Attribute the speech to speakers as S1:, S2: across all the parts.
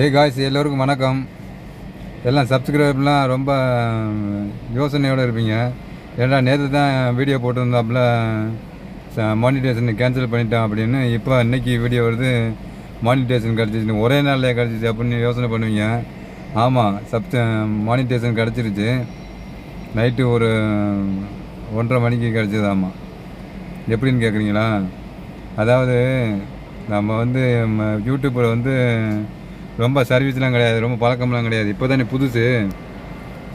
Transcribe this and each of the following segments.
S1: ஏ guys எல்லோருக்கும் வணக்கம். எல்லாம் சப்ஸ்கிரைப்லாம் ரொம்ப யோசனையோடு இருப்பீங்க. ஏன்னா நேற்று தான் வீடியோ போட்டிருந்தாப்புல மானிட்டேஷன் கேன்சல் பண்ணிட்டோம் அப்படின்னு. இப்போ இன்னைக்கு வீடியோ வருது மானிட்டேஷன் கிடச்சிச்சு ஒரே நாளில் கிடச்சிச்சு அப்படின்னு யோசனை பண்ணுவீங்க. ஆமாம் சப் மானிட்டேஷன் கிடச்சிருச்சு. நைட்டு ஒரு ஒன்றரை மணிக்கு கிடச்சிது ஆமாம் எப்படின்னு கேட்குறீங்களா அதாவது நம்ம வந்து யூடியூப்பில் வந்து ரொம்ப சர்வீஸ்லாம் கிடையாது ரொம்ப பழக்கம்லாம் கிடையாது. இப்போ தானே புதுசு.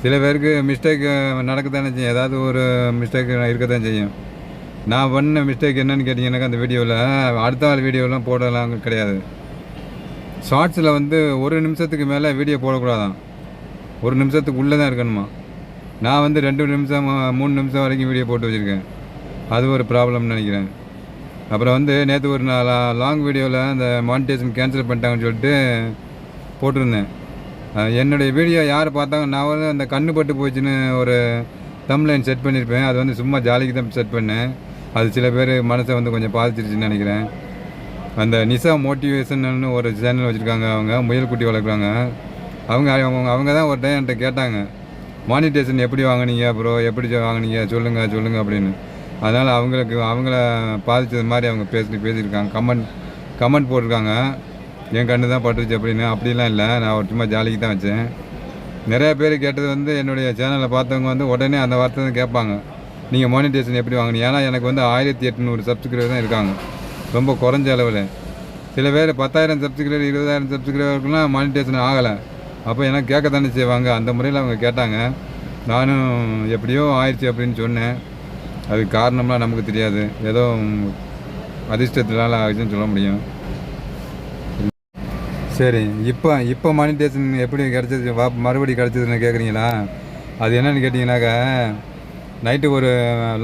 S1: சில பேருக்கு மிஸ்டேக் நடக்கத்தானே செய்யும். ஏதாவது ஒரு மிஸ்டேக் இருக்கத்தான் செய்யும். நான் பண்ண மிஸ்டேக் என்னன்னு கேட்டிங்கன்னாக்கா அந்த வீடியோவில் அடுத்த நாள் வீடியோலாம் போடலாம் கிடையாது. ஷார்ட்ஸில் வந்து ஒரு நிமிஷத்துக்கு மேலே வீடியோ போடக்கூடாதான். ஒரு நிமிஷத்துக்கு உள்ளே தான் இருக்கணுமா? நான் வந்து ரெண்டு நிமிஷம் மூணு நிமிஷம் வரைக்கும் வீடியோ போட்டு வச்சுருக்கேன். அது ஒரு ப்ராப்ளம்னு நினைக்கிறேன். அப்புறம் வந்து நேற்று ஒரு நாள் லாங் வீடியோவில் அந்த மானிட்டேஷன் கேன்சல் பண்ணிட்டாங்கன்னு சொல்லிட்டு போட்டிருந்தேன். என்னுடைய வீடியோ யார் பார்த்தாங்க நான் வந்து அந்த கண்ணு பட்டு போச்சுன்னு ஒரு தம்லைன் செட் பண்ணியிருப்பேன் அது வந்து சும்மா ஜாலிக்கு தான் செட் பண்ணேன். அது சில பேர் மனசை வந்து கொஞ்சம் பாதிச்சிருச்சுன்னு நினைக்கிறேன். அந்த நிசா மோட்டிவேஷன் ஒரு சேனல் வச்சுருக்காங்க அவங்க முயல் குட்டி வளர்க்குறாங்க. அவங்க அவங்க அவங்க தான் ஒரு டைம் என்கிட்ட கேட்டாங்க மானிட்டேஷன் எப்படி வாங்குனீங்க ப்ரோ எப்படி வாங்கினீங்க வாங்குனீங்க? சொல்லுங்கள் சொல்லுங்கள் அப்படின்னு. அதனால் அவங்களுக்கு அவங்கள பாதித்தது மாதிரி அவங்க பேசி பேசியிருக்காங்க. கமெண்ட் கமெண்ட் போட்டிருக்காங்க. என் கண்ணு தான் பட்டுருச்சு அப்படின்னு. அப்படிலாம் இல்லை. நான் ஒரு சும்மா ஜாலிக்கு தான் வச்சேன். நிறைய பேர் கேட்டது வந்து என்னுடைய சேனலில் பார்த்தவங்க வந்து உடனே அந்த வார்த்தை தான் கேட்பாங்க. நீங்கள் மானிட்டேஷன் எப்படி வாங்குனீங்க? ஏன்னா எனக்கு வந்து ஆயிரத்தி எட்நூறு சப்ஸ்கிரைபர் தான் இருக்காங்க. ரொம்ப குறைஞ்ச அளவில். சில பேர் பத்தாயிரம் சப்ஸ்கிரைபர் இருபதாயிரம் சப்ஸ்கிரைபருக்குலாம் மானிட்டேஷன் ஆகலை. அப்போ எனக்கு கேட்க தானே செய்வாங்க. அந்த முறையில் அவங்க கேட்டாங்க. நானும் எப்படியோ ஆயிடுச்சு அப்படின்னு சொன்னேன். அதுக்கு காரணம்லாம் நமக்கு தெரியாது. ஏதோ அதிர்ஷ்டத்தினால ஆகிடுச்சுன்னு சொல்ல முடியும். சரி இப்போ இப்போ மானிட்டேஷன் எப்படி கிடச்சது? வா மறுபடி கிடச்சதுன்னு கேட்குறீங்களா அது என்னென்னு கேட்டிங்கனாக்கா நைட்டு ஒரு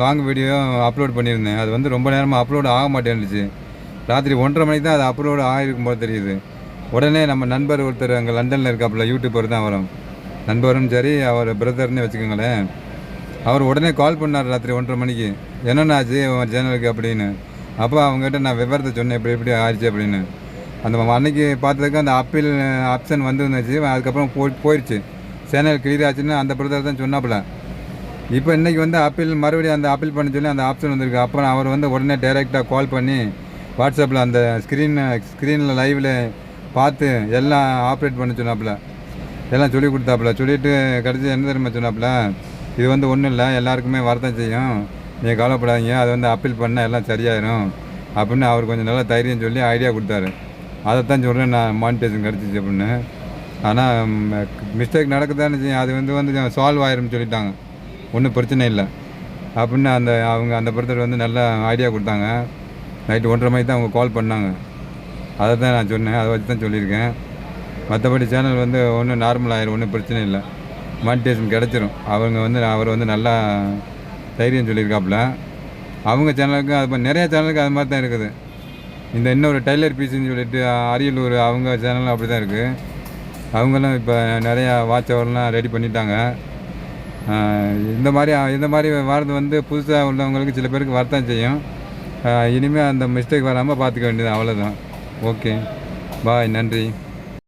S1: லாங் வீடியோ அப்லோட் பண்ணியிருந்தேன். அது வந்து ரொம்ப நேரமாக அப்லோடு ஆக மாட்டேன்னுச்சு. ராத்திரி ஒன்றரை மணிக்கு தான் அது அப்லோடு ஆகிருக்கும் போது தெரியுது. உடனே நம்ம நண்பர் ஒருத்தர் அங்கே லண்டனில் இருக்காப்புல யூடியூபர் தான் வரும் நண்பரும் சரி அவர் பிரதர்னு வச்சுக்கோங்களேன். அவர் உடனே கால் பண்ணார் ராத்திரி ஒன்றரை மணிக்கு. என்னென்ன ஆச்சு உன் சேனலுக்கு அப்படின்னு. அப்போ அவங்ககிட்ட நான் விவரத்தை சொன்னேன் இப்படி எப்படி ஆயிடுச்சு அப்படின்னு. அந்த அன்னைக்கு பார்த்ததுக்கு அந்த அப்பீல் ஆப்ஷன் வந்துருந்துச்சு. அதுக்கப்புறம் போய் போயிடுச்சு சேனல் கிளியர் ஆச்சுன்னு அந்த பிரதர் தான் சொன்னாப்புல. இப்போ இன்னைக்கு வந்து அப்பீல் மறுபடியும் அந்த அப்பீல் பண்ண சொல்லி அந்த ஆப்ஷன் வந்திருக்கு. அப்புறம் அவர் வந்து உடனே டைரெக்டாக கால் பண்ணி வாட்ஸ்அப்பில் அந்த ஸ்க்ரீன் ஸ்க்ரீனில் லைவில் பார்த்து எல்லாம் ஆப்ரேட் பண்ண சொன்னாப்புல. எல்லாம் சொல்லி கொடுத்தாப்புல. சொல்லிவிட்டு கடைசி என்ன தெரியுமா சொன்னாப்புல? இது வந்து ஒன்றும் இல்லை. எல்லாருக்குமே வரதான் செய்யும். நீங்கள் கவலைப்படாதீங்க. அது வந்து அப்பீல் பண்ணால் எல்லாம் சரியாயிரும். அப்படின்னு அவர் கொஞ்சம் நல்லா தைரியம் சொல்லி ஐடியா கொடுத்தாரு. அதைத்தான் சொல்கிறேன் நான் மானிட்டேஷன் கிடச்சிச்சு அப்படின்னு. ஆனால் மிஸ்டேக் நடக்குதான்னு செய்யும் அது வந்து வந்து சால்வ் ஆயிரும்னு சொல்லிட்டாங்க. ஒன்றும் பிரச்சனை இல்லை. அப்படின்னு அந்த அவங்க அந்த படத்தில் வந்து நல்ல ஐடியா கொடுத்தாங்க. நைட்டு ஒன்றரை மணிக்கு தான் அவங்க கால் பண்ணாங்க. அதை தான் நான் சொன்னேன் அதை வச்சு தான் சொல்லியிருக்கேன். மற்றபடி சேனல் வந்து ஒன்றும் நார்மல் ஆயிரும் ஒன்றும் பிரச்சனை இல்லை. மானிட்டேஷன் கிடச்சிரும். அவங்க வந்து அவர் வந்து நல்லா தைரியம் சொல்லியிருக்காப்புல. அவங்க சேனலுக்கு அது மாதிரி நிறைய சேனலுக்கு அது மாதிரி தான் இருக்குது. இந்த இன்னொரு டைலர் பீஸுன்னு சொல்லிட்டு அரியலூர் அவங்க சேனலும் அப்படி தான் இருக்குது அவங்களும் இப்போ நிறையா வாட்ச் ஹவர்லாம் ரெடி பண்ணிட்டாங்க. இந்த மாதிரி இந்த மாதிரி வரது வந்து புதுசாக உள்ளவங்களுக்கு சில பேருக்கு வரத்தான் செய்யும். இனிமேல் அந்த மிஸ்டேக் வராமல் பார்த்துக்க வேண்டியது அவ்வளோதான் ஓகே பாய் நன்றி.